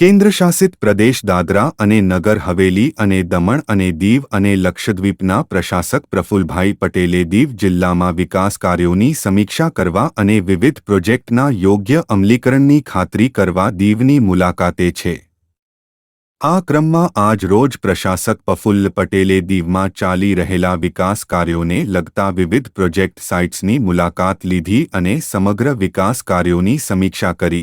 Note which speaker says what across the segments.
Speaker 1: કેન્દ્રશાસિત પ્રદેશ દાદરા અને નગર હવેલી અને દમણ અને દીવ અને લક્ષદ્વીપના પ્રશાસક પ્રફુલભાઈ પટેલે દીવ જિલ્લામાં વિકાસ કાર્યોની સમીક્ષા કરવા અને વિવિધ પ્રોજેક્ટના યોગ્ય અમલીકરણની ખાતરી કરવા દીવની મુલાકાતે છે. આ ક્રમમાં આજ રોજ પ્રશાસક પ્રફુલ્લ પટેલે દીવમાં ચાલી રહેલા વિકાસ કાર્યોને લગતા વિવિધ પ્રોજેક્ટ સાઇટ્સની મુલાકાત લીધી અને સમગ્ર વિકાસ કાર્યોની સમીક્ષા કરી.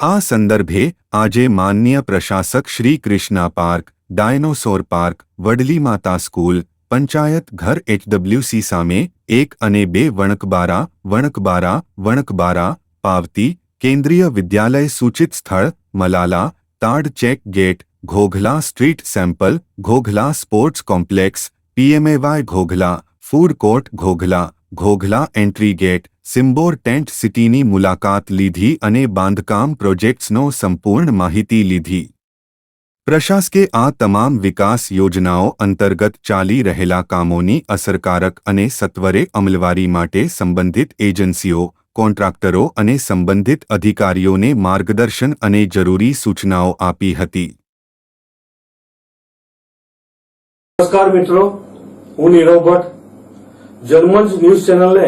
Speaker 1: આ સંદર્ભે આજે માનનીય પ્રશાસક Shri Krishna park dinosaur park Vadli Mata school panchayat ઘર એચડબ્લ્યુસી સામે એક અને બે વણકબારા વણકબારા વણકબારા પાવતી કેન્દ્રીય વિદ્યાલય સૂચિત સ્થળ Malala તાડ check gate Ghoghla street sample Ghoghla sports complex PMAY Ghoghla food court Ghoghla Ghoghla entry gate Simbor tent સિટીની મુલાકાત લીધી અને બાંધકામ પ્રોજેક્ટ્સનો સંપૂર્ણ માહિતી લીધી પ્રશાસકે આ તમામ વિકાસ યોજનાઓ અંતર્ગત ચાલી રહેલા કામોની અસરકારક અને સત્વરે અમલવારી માટે સંબંધિત એજન્સીઓ કોન્ટ્રાક્ટરો અને સંબંધિત અધિકારીઓને માર્ગદર્શન અને જરૂરી સૂચનાઓ આપી હતી
Speaker 2: નમસ્કાર મિત્રો હું નીરવ ભટ્ટ જર્મન્સ ન્યૂઝ ચેનલને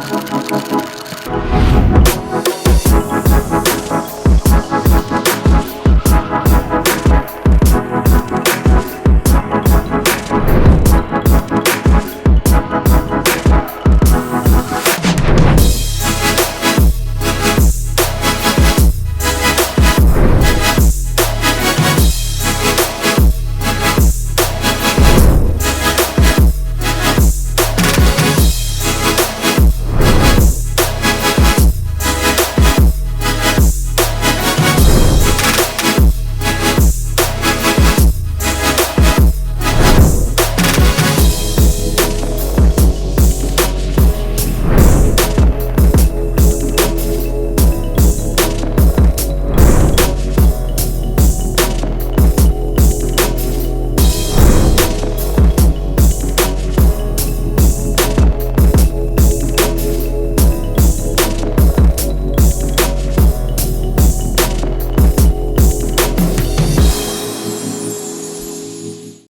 Speaker 3: Ha ha.